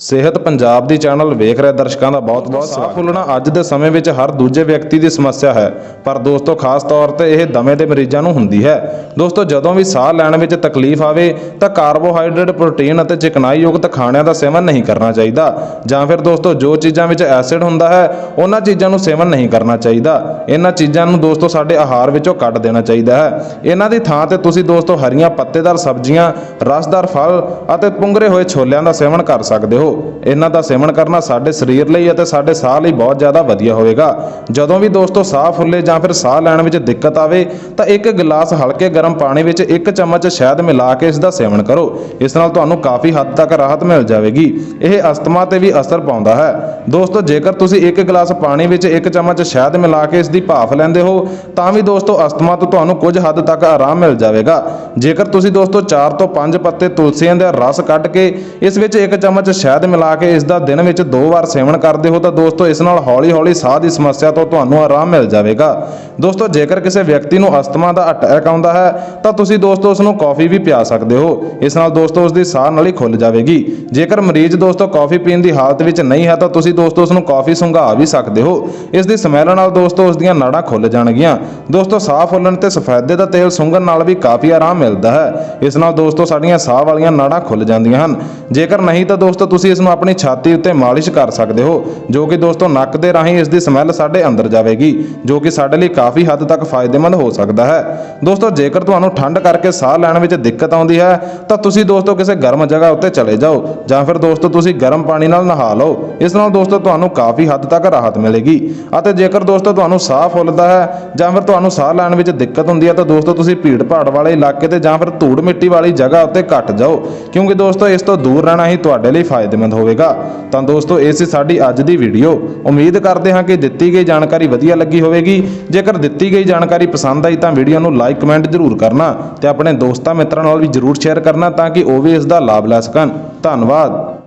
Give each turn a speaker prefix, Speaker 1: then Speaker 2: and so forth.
Speaker 1: ਸਿਹਤ ਪੰਜਾਬ ਦੀ ਚੈਨਲ ਵੇਖ ਰਹੇ ਦਰਸ਼ਕਾਂ ਦਾ ਬਹੁਤ-ਬਹੁਤ ਸਾਹ ਫੁੱਲਣਾ ਅੱਜ ਦੇ ਸਮੇਂ ਵਿੱਚ ਹਰ ਦੂਜੇ ਵਿਅਕਤੀ ਦੀ ਸਮੱਸਿਆ ਹੈ ਪਰ ਦੋਸਤੋ ਖਾਸ ਤੌਰ ਤੇ ਇਹ ਦਮੇ ਦੇ ਮਰੀਜ਼ਾਂ ਨੂੰ ਹੁੰਦੀ ਹੈ। ਦੋਸਤੋ ਜਦੋਂ ਵੀ ਸਾਹ ਲੈਣ ਵਿੱਚ ਤਕਲੀਫ ਆਵੇ ਤਾਂ ਕਾਰਬੋਹਾਈਡਰੇਟ ਪ੍ਰੋਟੀਨ ਅਤੇ ਚਿਕਨਾਈ ਯੁਕਤ ਖਾਣਿਆਂ ਦਾ ਸੇਵਨ ਨਹੀਂ ਕਰਨਾ ਚਾਹੀਦਾ। ਜਾਂ ਫਿਰ ਦੋਸਤੋ ਜੋ ਚੀਜ਼ਾਂ ਵਿੱਚ ਐਸਿਡ ਹੁੰਦਾ ਹੈ ਉਹਨਾਂ ਚੀਜ਼ਾਂ ਨੂੰ ਸੇਵਨ ਨਹੀਂ ਕਰਨਾ ਚਾਹੀਦਾ। ਇਹਨਾਂ ਚੀਜ਼ਾਂ ਨੂੰ ਦੋਸਤੋ ਸਾਡੇ ਆਹਾਰ ਵਿੱਚੋਂ ਕੱਢ ਦੇਣਾ ਚਾਹੀਦਾ ਹੈ। ਇਹਨਾਂ ਦੀ ਥਾਂ ਤੇ ਤੁਸੀਂ ਦੋਸਤੋ ਹਰੀਆਂ ਪੱਤੇਦਾਰ ਸਬਜ਼ੀਆਂ ਰਸਦਾਰ ਫਲ ਅਤੇ ਪੁੰਗਰੇ ਹੋਏ ਛੋਲਿਆਂ ਦਾ ਸੇਵਨ ਕਰ ਸਕਦੇ ਹੋ। ਇਹਨਾਂ ਦਾ ਸੇਵਨ ਕਰਨਾ ਸਾਡੇ ਸਰੀਰ ਲਈ ਅਤੇ ਸਾਡੇ ਸਾਹ ਲਈ ਬਹੁਤ ਜ਼ਿਆਦਾ ਵਧੀਆ ਹੋਵੇਗਾ। ਜਦੋਂ ਵੀ ਦੋਸਤੋ ਸਾਹ ਫੁੱਲੇ ਜਾਂ ਫਿਰ ਸਾਹ ਲੈਣ ਵਿੱਚ ਦਿੱਕਤ ਆਵੇ, ਤਾਂ ਇੱਕ ਗਲਾਸ ਹਲਕੇ ਗਰਮ ਪਾਣੀ ਵਿੱਚ ਇੱਕ ਚਮਚ ਸ਼ਹਿਦ ਮਿਲਾ ਕੇ ਇਸ ਦਾ ਸੇਵਨ ਕਰੋ। ਇਸ ਨਾਲ ਤੁਹਾਨੂੰ ਕਾਫੀ ਹੱਦ ਤੱਕ ਰਾਹਤ ਮਿਲ ਜਾਵੇਗੀ। ਇਹ ਅਸਥਮਾ ਤੇ ਵੀ ਅਸਰ ਪਾਉਂਦਾ ਹੈ। ਦੋਸਤੋ, ਜੇਕਰ ਤੁਸੀਂ ਇੱਕ ਗਲਾਸ ਪਾਣੀ ਵਿੱਚ ਇੱਕ ਚਮਚ ਸ਼ਹਿਦ ਮਿਲਾ ਕੇ ਇਸ ਦੀ ਭਾਫ਼ ਲੈਂਦੇ ਹੋ, ਤਾਂ ਵੀ ਦੋਸਤੋ ਅਸਥਮਾ ਤੋਂ ਤੁਹਾਨੂੰ ਕੁਝ ਹੱਦ ਤੱਕ ਆਰਾਮ ਮਿਲ ਜਾਵੇਗਾ। ਜੇਕਰ ਤੁਸੀਂ ਦੋਸਤੋ 4 ਤੋਂ 5 ਪੱਤੇ ਤੁਲਸੀਆਂ ਦਾ ਰਸ ਕੱਢ ਕੇ ਇਸ ਵਿੱਚ ਇੱਕ ਚਮਚ ਸ਼ਹਿਦ ਮਿਲਾ ਕੇ ਇਸ ਦਾ ਦਿਨ ਵਿੱਚ ਦੋ ਵਾਰ ਸੇਵਨ ਕਰਦੇ ਹੋ ਤਾਂ ਦੋਸਤੋ ਇਸ ਨਾਲ ਹੌਲੀ-ਹੌਲੀ ਸਾਹ ਦੀ ਸਮੱਸਿਆ ਤੋਂ ਤੁਹਾਨੂੰ ਆਰਾਮ ਮਿਲ ਜਾਵੇਗਾ। ਦੋਸਤੋ ਜੇਕਰ ਕਿਸੇ ਵਿਅਕਤੀ ਨੂੰ ਅਸਥਮਾ ਦਾ ਅਟੈਕ ਆਉਂਦਾ ਹੈ ਤਾਂ ਤੁਸੀਂ ਦੋਸਤੋ ਉਸ ਨੂੰ ਕਾਫੀ ਵੀ ਪਿਆ ਸਕਦੇ ਹੋ। ਇਸ ਨਾਲ ਦੋਸਤੋ ਉਸ ਦੀ ਸਾਹ ਨਲੀ ਖੁੱਲ ਜਾਵੇਗੀ। ਜੇਕਰ ਮਰੀਜ਼ ਦੋਸਤੋ ਕਾਫੀ ਪੀਣ ਦੀ ਹਾਲਤ ਵਿੱਚ ਨਹੀਂ ਹੈ ਤਾਂ ਤੁਸੀਂ ਦੋਸਤੋ ਉਸ ਨੂੰ ਕਾਫੀ ਸੁੰਘਾ ਵੀ ਸਕਦੇ ਹੋ। ਇਸ ਦੀ ਸਮੈਲ ਨਾਲ ਦੋਸਤੋ ਉਸ ਦੀਆਂ ਨਾੜਾਂ ਖੁੱਲ ਜਾਣਗੀਆਂ। ਦੋਸਤੋ ਸਾਹ ਫੁੱਲਣ ਤੇ ਸਫੈਦੇ ਦਾ ਤੇਲ ਸੁੰਘਣ ਨਾਲ ਵੀ ਕਾਫੀ ਆਰਾਮ ਮਿਲਦਾ ਹੈ। ਇਸ ਨਾਲ ਦੋਸਤੋ ਸਾਡੀਆਂ ਸਾਹ ਵਾਲੀਆਂ ਨਾੜਾਂ ਖੁੱਲ ਜਾਂਦੀਆਂ ਹਨ। ਜੇਕਰ ਨਹੀਂ ਤਾਂ ਦੋਸਤੋ ਤੁਸੀਂ ਇਸ ਨੂੰ ਆਪਣੀ ਛਾਤੀ ਉੱਤੇ ਮਾਲਿਸ਼ ਕਰ ਸਕਦੇ ਹੋ, ਜੋ ਕਿ ਦੋਸਤੋ ਨੱਕ ਦੇ ਰਾਹੀਂ ਇਸ ਦੀ ਸਮੈਲ ਸਾਡੇ ਅੰਦਰ ਜਾਵੇਗੀ, ਜੋ ਕਿ ਸਾਡੇ ਲਈ ਕਾਫੀ ਹੱਦ ਤੱਕ ਫਾਇਦੇਮੰਦ ਹੋ ਸਕਦਾ ਹੈ। ਦੋਸਤੋ, ਜੇਕਰ ਤੁਹਾਨੂੰ ਠੰਡ ਕਰਕੇ ਸਾਹ ਲੈਣ ਵਿੱਚ ਦਿੱਕਤ ਆਉਂਦੀ ਹੈ, ਤਾਂ ਤੁਸੀਂ ਦੋਸਤੋ ਕਿਸੇ ਗਰਮ ਜਗ੍ਹਾ ਉੱਤੇ ਚਲੇ ਜਾਓ, ਜਾਂ ਫਿਰ ਦੋਸਤੋ ਤੁਸੀਂ ਗਰਮ ਪਾਣੀ ਨਾਲ ਨਹਾ ਲਓ। ਇਸ ਨਾਲ ਦੋਸਤੋ ਤੁਹਾਨੂੰ ਕਾਫੀ ਹੱਦ ਤੱਕ ਰਾਹਤ ਮਿਲੇਗੀ। ਅਤੇ ਜੇਕਰ ਦੋਸਤੋ ਤੁਹਾਨੂੰ ਸਾਹ ਫੁੱਲਦਾ ਹੈ, ਜਾਂ ਫਿਰ ਤੁਹਾਨੂੰ ਸਾਹ ਲੈਣ ਵਿੱਚ ਦਿੱਕਤ ਹੁੰਦੀ ਹੈ, ਤਾਂ ਦੋਸਤੋ ਤੁਸੀਂ ਭੀੜ ਭਾੜ ਵਾਲੇ ਇਲਾਕੇ ਤੇ ਜਾਂ ਫਿਰ ਧੂੜ ਮਿੱਟੀ ਵਾਲੀ ਜਗ੍ਹਾ ਉੱਤੇ ਘੱਟ ਜਾਓ, ਕਿਉਂਕਿ ਦੋਸਤੋ ਇਸ ਤੋਂ ਦੂਰ ਰਹਿਣਾ ਹੀ ਤੁਹਾਡੇ ਲਈ ਫਾਇਦੇਮੰਦ ਹੋਵੇਗਾ। ਤਾਂ ਦੋਸਤੋ, ਇਹ ਸੀ ਸਾਡੀ ਅੱਜ ਦੀ ਵੀਡੀਓ। ਉਮੀਦ ਕਰਦੇ ਹਾਂ ਕਿ ਦਿੱਤੀ ਗਈ ਜਾਣਕਾਰੀ ਵਧੀਆ ਲੱਗੀ ਹੋਵੇਗੀ। ਜੇਕਰ ਦਿੱਤੀ ਗਈ ਜਾਣਕਾਰੀ ਪਸੰਦ ਆਈ ਤਾਂ ਵੀਡੀਓ ਨੂੰ ਲਾਈਕ, ਕਮੈਂਟ ਜ਼ਰੂਰ ਕਰਨਾ ਤੇ ਆਪਣੇ ਦੋਸਤਾਂ, ਮਿੱਤਰਾਂ ਨਾਲ ਵੀ ਜ਼ਰੂਰ ਸ਼ੇਅਰ ਕਰਨਾ ਤਾਂ ਕਿ ਉਹ ਵੀ ਇਸ ਦਾ ਲਾਭ ਲੈ ਸਕਣ। ਧੰਨਵਾਦ।